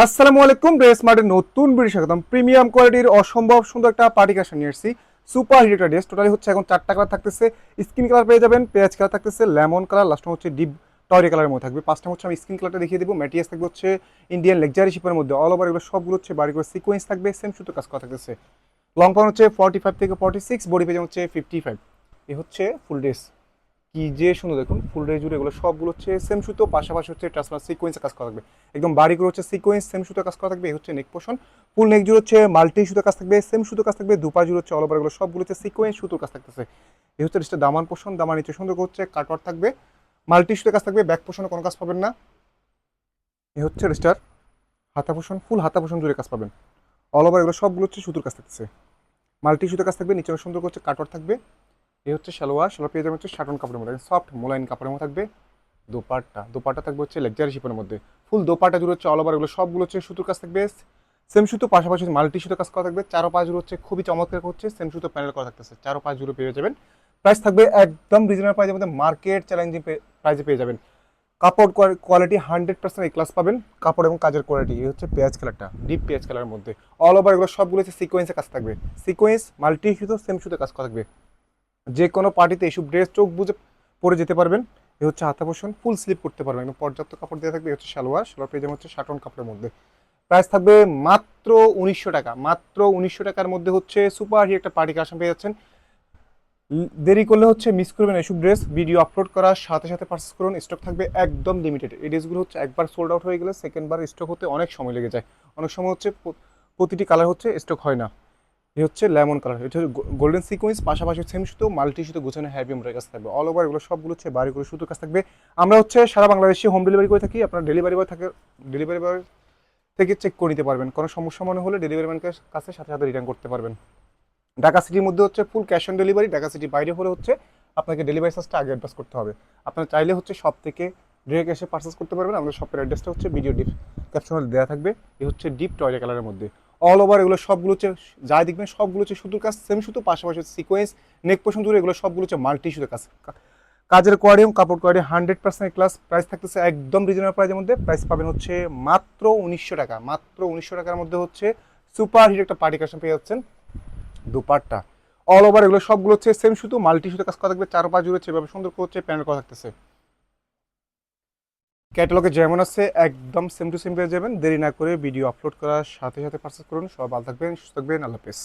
আসসালামু আলাইকুম ড্রেস মার্টের নতুন ভিডিও স্বাগতম। প্রিমিয়াম কোয়ালিটির অসম্ভব সুন্দর একটা পার্টি কাশন নিয়ে এসেছি সুপার হিট একটা ড্রেস টোটালি হচ্ছে এখন চারটা কালার থাকতেছে। স্কিন কালার পেয়ে যাবেন, পেঁয়াজ কালার থাকতেছে লেমন কালার লাস্ট হচ্ছে ডিপ টয়রি কালারের মধ্যে থাকবে। পাঁচটা হচ্ছে আমি স্কিন কালারটা দেখিয়ে দেবো। ম্যাটিয়াস থাকবে হচ্ছে ইন্ডিয়ান লেকজারি শিপের মধ্যে। অল ওভার এগুলো সবগুলো হচ্ছে বাড়ি করে সিকোয়েন্স থাকবে সেম সুতো কাজ করা থাকতেছে। লং পাউন হচ্ছে ফর্টি ফাইভ থেকে ফর্টি সিক্স বডি পেজ হচ্ছে ফিফটি ফাইভ এ হচ্ছে ফুল ড্রেস কি যে সুন্দর, দেখুন, ফুল ডে জুড়ে এগুলো সবগুলো হচ্ছে সেম সুতো পাশাপাশি হচ্ছে ট্রান্সফার সিকোয়েন্সে কাজ করা থাকবে। একদম বাড়ি করে হচ্ছে সিকোয়েন্স সেম সুতো কাজ করা থাকবে, এই হচ্ছে নেক পোষণ ফুল নেক জুড়ে হচ্ছে মাল্টি সুতো কাজ থাকবে সেম সুতো কাজ থাকবে দুপা জুড়ে হচ্ছে অল ওভার এগুলো সবগুলো হচ্ছে সিকোয়েন্স সুতোর কাজ থাকতেছে। এই হচ্ছে ড্রেসটা দামান পোষণ দামান নিচে সুন্দর হচ্ছে কাটওয়ার থাকবে। মাল্টি সুতো কাজ থাকবে ব্যাক পোষণে কোনো কাজ পাবেন না। এই হচ্ছে ড্রেসটার হাতা পোষণ ফুল হাতা পোষণ জুড়ে কাজ পাবেন। অল ওভার এগুলো সবগুলো হচ্ছে সুতোর কাজ থাকতেছে। মাল্টি সুতো কাজ থাকবে, নিচে সুন্দর হচ্ছে কাটওয়ার থাকবে। এই হচ্ছে সালোয়ার সালোয়ার পেয়ে যাবে হচ্ছে শাটন কাপড়ের মধ্যে। সফট মোলাইন কাপড়ের মধ্যে থাকবে। দোপাট্টা দোপাট্টা থাকবে হচ্ছে লেকজারি শিপের মধ্যে। ফুল দোপাট্টা জুড়ে হচ্ছে অল ওভার এগুলো, সবগুলো হচ্ছে সুতোর কাজ থাকবে। সেম সুতো, পাশাপাশি মাল্টি সুতো কাজ করা থাকবে। চারো পাঁচ জুড়ে হচ্ছে খুবই চমৎকার হচ্ছে সেম সুতো প্যানেল করা থাকতেছে। চারো পাঁচ জুড়ে পেয়ে যাবেন। প্রাইস থাকবে একদম রিজনেবল প্রাইসের মধ্যে মার্কেট চ্যালেঞ্জিং প্রাইসে পেয়ে যাবেন। কাপড় কোয়ালিটি হান্ড্রেড পার্সেন্ট এই ক্লাস পাবেন। কাপড় এবং কাজের কোয়ালিটি এই হচ্ছে পেঁয়াজ কালারটা ডিপ পেঁয়াজ কালারের মধ্যে। অল ওভার এগুলো সবগুলো হচ্ছে সিকোয়েন্সে কাজ থাকবে। সিকোয়েন্স মাল্টি সুতো সেম সুতো কাজ করা থাকবে। যে কোনো পার্টিতে এইসব ড্রেস চোখ বুঝে পরে যেতে পারবেন। এ হচ্ছে হাতা পোষণ, ফুল স্লিপ করতে পারবেন। একদম পর্যাপ্ত কাপড় দেওয়া থাকবে হচ্ছে সালোয়ার। সালোয়ার পেয়ে যাবে হচ্ছে শাটন কাপড়ের মধ্যে। প্রাইস থাকবে মাত্র উনিশশো টাকা। মাত্র উনিশশো টাকার মধ্যে হচ্ছে সুপার হিট একটা পার্টি কাশন পেয়ে যাচ্ছেন। দেরি করলে হচ্ছে মিস করবেন এসব ড্রেস। ভিডিও আপলোড করার সাথে সাথে পারচেস করুন। স্টক থাকবে একদম লিমিটেড এই ড্রেসগুলো হচ্ছে একবার সোল্ড আউট হয়ে গেলে সেকেন্ড বার স্টক হতে অনেক সময় লেগে যায়। অনেক সময় হচ্ছে প্রতিটি কালার হচ্ছে স্টক হয় না। এই হচ্ছে লেমন কালার, এটা হচ্ছে গোল্ডেন সিকোয়েন্স পাশাপাশি সেম সুতো, মাল্টি সুতো গোছানো হ্যাভি এমব্রয়ডারি কাজ থাকবে। অল ওভার এগুলো সবগুলো হচ্ছে বাড়ি করে সুতো কাজ থাকবে। আমরা হচ্ছে সারা বাংলাদেশে হোম ডেলিভারি করে থাকি, আপনার ডেলিভারি বয় থাকে ডেলিভারি বয় থেকে চেক করে নিতে পারবেন। কোনো সমস্যা মনে হলে ডেলিভারি ম্যানের কাছে সাথে সাথে রিটার্ন করতে পারবেন। ঢাকা সিটির মধ্যে হচ্ছে full cash on delivery Dhaka সিটির বাইরে হলে হচ্ছে আপনাকে ডেলিভারি চার্জটা আগে অ্যাডভান্স করতে হবে। আপনার চাইলে হচ্ছে সব থেকে ডিরেক্ট এসে পার্চেস করতে পারবেন। আমাদের শপের অ্যাড্রেসটা হচ্ছে ভিডিও ডিপ ক্যাপশনে দেওয়া থাকবে। এই হচ্ছে ডিপ টয়লে কালারের মধ্যে। অল ওভার এগুলো সবগুলো হচ্ছে যা দেখবেন সবগুলো হচ্ছে সুতোর কাজ সেম সুতো, পাশাপাশি সিকোয়েন্স নেক পোষণ জুড়ে এগুলো সবগুলো হচ্ছে মাল্টি সুতোর কাজ। কাজের কোয়ারিং কাপড় কোয়ারিং হান্ড্রেড পার্সেন্ট ক্লাস প্রাইস থাকতেছে একদম রিজনেবল প্রাইসের মধ্যে প্রাইস পাবেন হচ্ছে মাত্র উনিশশো টাকা, মাত্র উনিশশো টাকার মধ্যে হচ্ছে সুপার হিট একটা পার্টি কাশন পেয়ে যাচ্ছেন দুপাট্টা। অল ওভার এগুলো সবগুলো হচ্ছে সেম সুতো মাল্টি সুতো কাজ করা থাকবে, চার পাঁচ জুড়ে এভাবে সুন্দর করে হচ্ছে করা থাকতেছে। ক্যাটালগে যেমন আছে, একদম সেম টু সেম পেয়ে যাবেন। দেরি না করে ভিডিও আপলোড করার সাথে সাথে পার্সেস করুন। সব ভালো থাকবেন, সুস্থ থাকবেন। আল্লাহ হাফেজ।